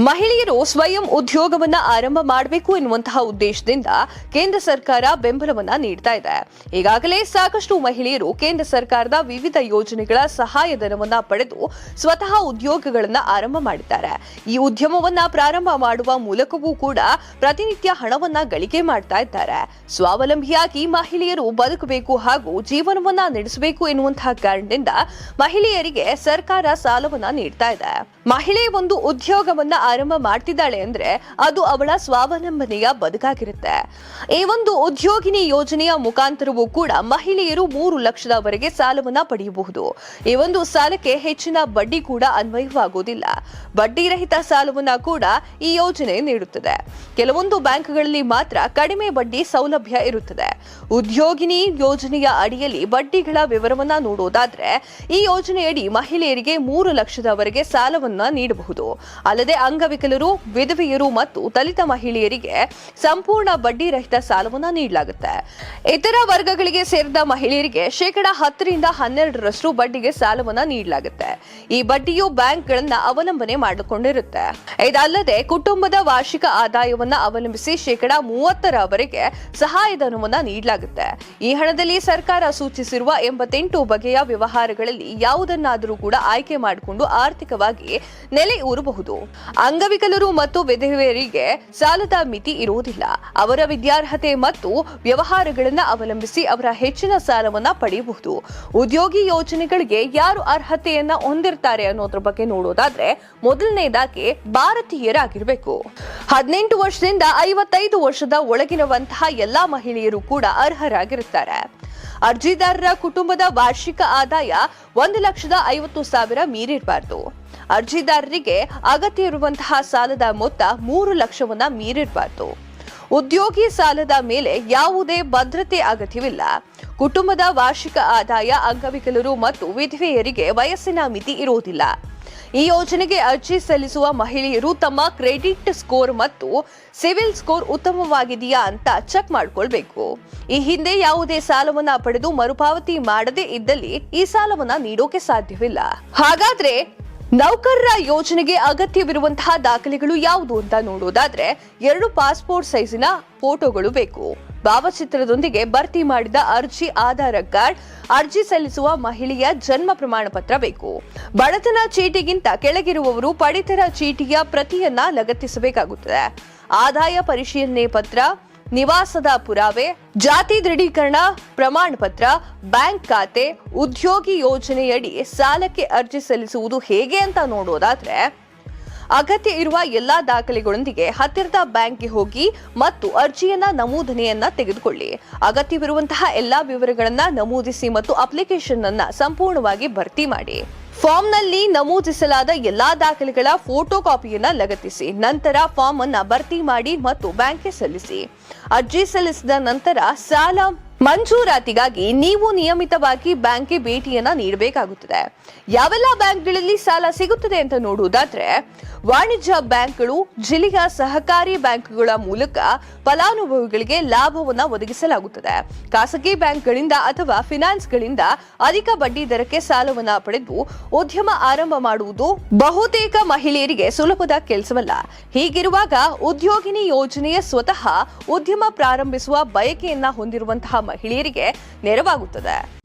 ಮಹಿಳೆಯರು ಸ್ವಯಂ ಉದ್ಯೋಗವನ್ನ ಆರಂಭ ಮಾಡಬೇಕು ಎನ್ನುವಂತಹ ಉದ್ದೇಶದಿಂದ ಕೇಂದ್ರ ಸರ್ಕಾರ ಬೆಂಬಲವನ್ನ ನೀಡ್ತಾ ಇದೆ. ಈಗಾಗಲೇ ಸಾಕಷ್ಟು ಮಹಿಳೆಯರು ಕೇಂದ್ರ ಸರ್ಕಾರದ ವಿವಿಧ ಯೋಜನೆಗಳ ಸಹಾಯಧನವನ್ನ ಪಡೆದು ಸ್ವತಃ ಉದ್ಯೋಗಗಳನ್ನ ಆರಂಭ ಮಾಡಿದ್ದಾರೆ. ಈ ಉದ್ಯಮವನ್ನ ಪ್ರಾರಂಭ ಮಾಡುವ ಮೂಲಕವೂ ಕೂಡ ಪ್ರತಿನಿತ್ಯ ಹಣವನ್ನ ಗಳಿಕೆ ಮಾಡ್ತಾ ಇದ್ದಾರೆ. ಸ್ವಾವಲಂಬಿಯಾಗಿ ಮಹಿಳೆಯರು ಬದುಕಬೇಕು ಹಾಗೂ ಜೀವನವನ್ನ ನಡೆಸಬೇಕು ಎನ್ನುವಂತಹ ಕಾರಣದಿಂದ ಮಹಿಳೆಯರಿಗೆ ಸರ್ಕಾರ ಸಾಲವನ್ನ ನೀಡ್ತಾ ಇದೆ. ಮಹಿಳೆ ಒಂದು ಉದ್ಯೋಗವನ್ನ ಆರಂಭ ಮಾಡ್ತಿದ್ದಾಳೆ ಅಂದ್ರೆ ಅದು ಅವಳ ಸ್ವಾವಲಂಬನೆಯ ಬದುಕಾಗಿರುತ್ತೆ. ಈ ಒಂದು ಉದ್ಯೋಗಿನಿ ಯೋಜನೆಯ ಮುಖಾಂತರವೂ ಕೂಡ ಮಹಿಳೆಯರು ಮೂರು ಲಕ್ಷದವರೆಗೆ ಸಾಲವನ್ನ ಪಡೆಯಬಹುದು. ಈ ಒಂದು ಸಾಲಕ್ಕೆ ಹೆಚ್ಚಿನ ಬಡ್ಡಿ ಕೂಡ ಅನ್ವಯವಾಗುವುದಿಲ್ಲ. ಬಡ್ಡಿ ರಹಿತ ಸಾಲವನ್ನ ಕೂಡ ಈ ಯೋಜನೆ ನೀಡುತ್ತದೆ. ಕೆಲವೊಂದು ಬ್ಯಾಂಕ್ಗಳಲ್ಲಿ ಮಾತ್ರ ಕಡಿಮೆ ಬಡ್ಡಿ ಸೌಲಭ್ಯ ಇರುತ್ತದೆ. ಉದ್ಯೋಗಿನಿ ಯೋಜನೆಯ ಅಡಿಯಲ್ಲಿ ಬಡ್ಡಿಗಳ ವಿವರವನ್ನ ನೋಡೋದಾದ್ರೆ, ಈ ಯೋಜನೆಯಡಿ ಮಹಿಳೆಯರಿಗೆ ಮೂರು ಲಕ್ಷದವರೆಗೆ ಸಾಲವನ್ನ ನೀಡಬಹುದು. ಅಲ್ಲದೆ ಅಂಗವಿಕಲರು, ವಿಧವೆಯರು ಮತ್ತು ದಲಿತ ಮಹಿಳೆಯರಿಗೆ ಸಂಪೂರ್ಣ ಬಡ್ಡಿ ರಹಿತ ಸಾಲವನ್ನ ನೀಡಲಾಗುತ್ತೆ. ಇತರ ವರ್ಗಗಳಿಗೆ ಸೇರಿದ ಮಹಿಳೆಯರಿಗೆ ಶೇಕಡ ಹತ್ತರಿಂದ ಹನ್ನೆರಡರಷ್ಟು ಬಡ್ಡಿಗೆ ಸಾಲವನ್ನ ನೀಡಲಾಗುತ್ತೆ. ಈ ಬಡ್ಡಿಯು ಬ್ಯಾಂಕ್ಗಳನ್ನ ಅವಲಂಬನೆ ಮಾಡಿಕೊಂಡಿರುತ್ತೆ. ಇದಲ್ಲದೆ ಕುಟುಂಬದ ವಾರ್ಷಿಕ ಆದಾಯವನ್ನ ಅವಲಂಬಿಸಿ ಶೇಕಡ ಮೂವತ್ತರವರೆಗೆ ಸಹಾಯಧನವನ್ನ ನೀಡಲಾಗುತ್ತೆ. ಈ ಹಣದಲ್ಲಿ ಸರ್ಕಾರ ಸೂಚಿಸಿರುವ ಎಂಬತ್ತೆಂಟು ಬಗೆಯ ವ್ಯವಹಾರಗಳಲ್ಲಿ ಯಾವುದನ್ನಾದರೂ ಕೂಡ ಆಯ್ಕೆ ಮಾಡಿಕೊಂಡು ಆರ್ಥಿಕವಾಗಿ ನೆಲೆ ಊರಬಹುದು. ಅಂಗವಿಕಲರು ಮತ್ತು ವಿಧವೆಯರಿಗೆ ಸಾಲದ ಮಿತಿ ಇರುವುದಿಲ್ಲ. ಅವರ ವಿದ್ಯಾರ್ಹತೆ ಮತ್ತು ವ್ಯವಹಾರಗಳನ್ನು ಅವಲಂಬಿಸಿ ಅವರ ಹೆಚ್ಚಿನ ಸಾಲವನ್ನ ಪಡೆಯಬಹುದು. ಉದ್ಯೋಗಿ ಯೋಜನೆಗಳಿಗೆ ಯಾರು ಅರ್ಹತೆಯನ್ನ ಹೊಂದಿರ್ತಾರೆ ಅನ್ನೋದ್ರ ಬಗ್ಗೆ ನೋಡೋದಾದ್ರೆ ಮೊದಲನೇದಾಗಿ ಭಾರತೀಯರಾಗಿರಬೇಕು. ಹದಿನೆಂಟು ವರ್ಷದಿಂದ ಐವತ್ತೈದು ವರ್ಷದ ಒಳಗಿರುವಂತಹ ಎಲ್ಲಾ ಮಹಿಳೆಯರು ಕೂಡ ಅರ್ಹರಾಗಿರುತ್ತಾರೆ. ಅರ್ಜಿದಾರರ ಕುಟುಂಬದ ವಾರ್ಷಿಕ ಆದಾಯ ಒಂದು ಲಕ್ಷದ ಐವತ್ತು ಸಾವಿರ ಮೀರಿರಬಾರ್ದು. ಅರ್ಜಿದಾರರಿಗೆ ಅಗತ್ಯ ಇರುವಂತಹ ಸಾಲದ ಮೊತ್ತ ಮೂರು ಲಕ್ಷವನ್ನ ಮೀರಿರಬಾರ್ದು. ಉದ್ಯೋಗಿ ಸಾಲದ ಮೇಲೆ ಯಾವುದೇ ಭದ್ರತೆ ಅಗತ್ಯವಿಲ್ಲ. ಕುಟುಂಬದ ವಾರ್ಷಿಕ ಆದಾಯ, ಅಂಗವಿಕಲರು ಮತ್ತು ವಿಧವೆಯರಿಗೆ ವಯಸ್ಸಿನ ಮಿತಿ ಇರುವುದಿಲ್ಲ. ಈ ಯೋಜನೆಗೆ ಅರ್ಜಿ ಸಲ್ಲಿಸುವ ಮಹಿಳೆಯರು ತಮ್ಮ ಕ್ರೆಡಿಟ್ ಸ್ಕೋರ್ ಮತ್ತು ಸಿವಿಲ್ ಸ್ಕೋರ್ ಉತ್ತಮವಾಗಿದೆಯಾ ಅಂತ ಚೆಕ್ ಮಾಡಿಕೊಳ್ಬೇಕು. ಈ ಹಿಂದೆ ಯಾವುದೇ ಸಾಲವನ್ನ ಪಡೆದು ಮರುಪಾವತಿ ಮಾಡದೇ ಇದ್ದಲ್ಲಿ ಈ ಸಾಲವನ್ನ ನೀಡೋಕೆ ಸಾಧ್ಯವಿಲ್ಲ. ಹಾಗಾದ್ರೆ ನೌಕರರ ಯೋಜನೆಗೆ ಅಗತ್ಯವಿರುವಂತಹ ದಾಖಲೆಗಳು ಯಾವುದು ಅಂತ ನೋಡೋದಾದ್ರೆ ಎರಡು ಪಾಸ್ಪೋರ್ಟ್ ಸೈಜಿನ ಫೋಟೋಗಳು ಬೇಕು. ಭಾವಚಿತ್ರದೊಂದಿಗೆ ಭರ್ತಿ ಮಾಡಿದ ಅರ್ಜಿ, ಆಧಾರ್ ಕಾರ್ಡ್, ಅರ್ಜಿ ಸಲ್ಲಿಸುವ ಮಹಿಳೆಯ ಜನ್ಮ ಪ್ರಮಾಣ ಪತ್ರ ಬೇಕು. ಬಡತನ ಚೀಟಿಗಿಂತ ಕೆಳಗಿರುವವರು ಪಡಿತರ ಚೀಟಿಯ ಪ್ರತಿಯನ್ನ ಲಗತ್ತಿಸಬೇಕಾಗುತ್ತದೆ. ಆದಾಯ ಪರಿಶೀಲನೆ ಪತ್ರ ನಿವಾಸದ ಪುರಾವೆ, ಜಾತಿ ದೃಢೀಕರಣ, ಪ್ರಮಾಣ ಪತ್ರ, ಬ್ಯಾಂಕ್ ಖಾತೆ, ಉದ್ಯೋಗಿ ಯೋಜನೆಯಡಿ ಸಾಲಕ್ಕೆ ಅರ್ಜಿ ಸಲ್ಲಿಸುವುದು ಹೇಗೆ ಅಂತ ನೋಡೋದಾದ್ರೆ, ಅಗತ್ಯ ಇರುವ ಎಲ್ಲಾ ದಾಖಲೆಗಳೊಂದಿಗೆ ಹತ್ತಿರದ ಬ್ಯಾಂಕ್ಗೆ ಹೋಗಿ ಮತ್ತು ಅರ್ಜಿಯನ್ನ ನಮೂದನೆಯನ್ನ ತೆಗೆದುಕೊಳ್ಳಿ. ಅಗತ್ಯವಿರುವಂತಹ ಎಲ್ಲಾ ವಿವರಗಳನ್ನ ನಮೂದಿಸಿ ಮತ್ತು ಅಪ್ಲಿಕೇಶನ್ ಅನ್ನ ಸಂಪೂರ್ಣವಾಗಿ ಭರ್ತಿ ಮಾಡಿ. ಫಾರ್ಮ್ನಲ್ಲಿ ನಮೂದಿಸಲಾದ ಎಲ್ಲಾ ದಾಖಲೆಗಳ ಫೋಟೋ ಕಾಪಿಯನ್ನ ಲಗತ್ತಿಸಿ, ನಂತರ ಫಾರ್ಮ್ ಅನ್ನ ಭರ್ತಿ ಮಾಡಿ ಮತ್ತು ಬ್ಯಾಂಕ್ಗೆ ಸಲ್ಲಿಸಿ. ಅರ್ಜಿ ಸಲ್ಲಿಸಿದ ನಂತರ ಸಾಲ ಮಂಜೂರಾತಿಗಾಗಿ ನೀವು ನಿಯಮಿತವಾಗಿ ಬ್ಯಾಂಕ್ಗೆ ಭೇಟಿಯನ್ನ ನೀಡಬೇಕಾಗುತ್ತದೆ. ಯಾವೆಲ್ಲ ಬ್ಯಾಂಕ್ಗಳಲ್ಲಿ ಸಾಲ ಸಿಗುತ್ತದೆ ಅಂತ ನೋಡುವುದಾದ್ರೆ, ವಾಣಿಜ್ಯ ಬ್ಯಾಂಕ್ಗಳು, ಜಿಲ್ಲೆಯ ಸಹಕಾರಿ ಬ್ಯಾಂಕ್ಗಳ ಮೂಲಕ ಫಲಾನುಭವಿಗಳಿಗೆ ಲಾಭವನ್ನ ಒದಗಿಸಲಾಗುತ್ತದೆ. ಖಾಸಗಿ ಬ್ಯಾಂಕ್ಗಳಿಂದ ಅಥವಾ ಫಿನಾನ್ಸ್ಗಳಿಂದ ಅಧಿಕ ಬಡ್ಡಿ ದರಕ್ಕೆ ಸಾಲವನ್ನ ಪಡೆದು ಉದ್ಯಮ ಆರಂಭ ಮಾಡುವುದು ಬಹುತೇಕ ಮಹಿಳೆಯರಿಗೆ ಸುಲಭದ ಕೆಲಸವಲ್ಲ. ಹೀಗಿರುವಾಗ ಉದ್ಯೋಗಿನಿ ಯೋಜನೆಯ ಸ್ವತಃ ಉದ್ಯಮ ಪ್ರಾರಂಭಿಸುವ ಬಯಕೆಯನ್ನ ಹೊಂದಿರುವಂತಹ ಮಹಿಳೆಯರಿಗೆ ನೆರವಾಗುತ್ತದೆ.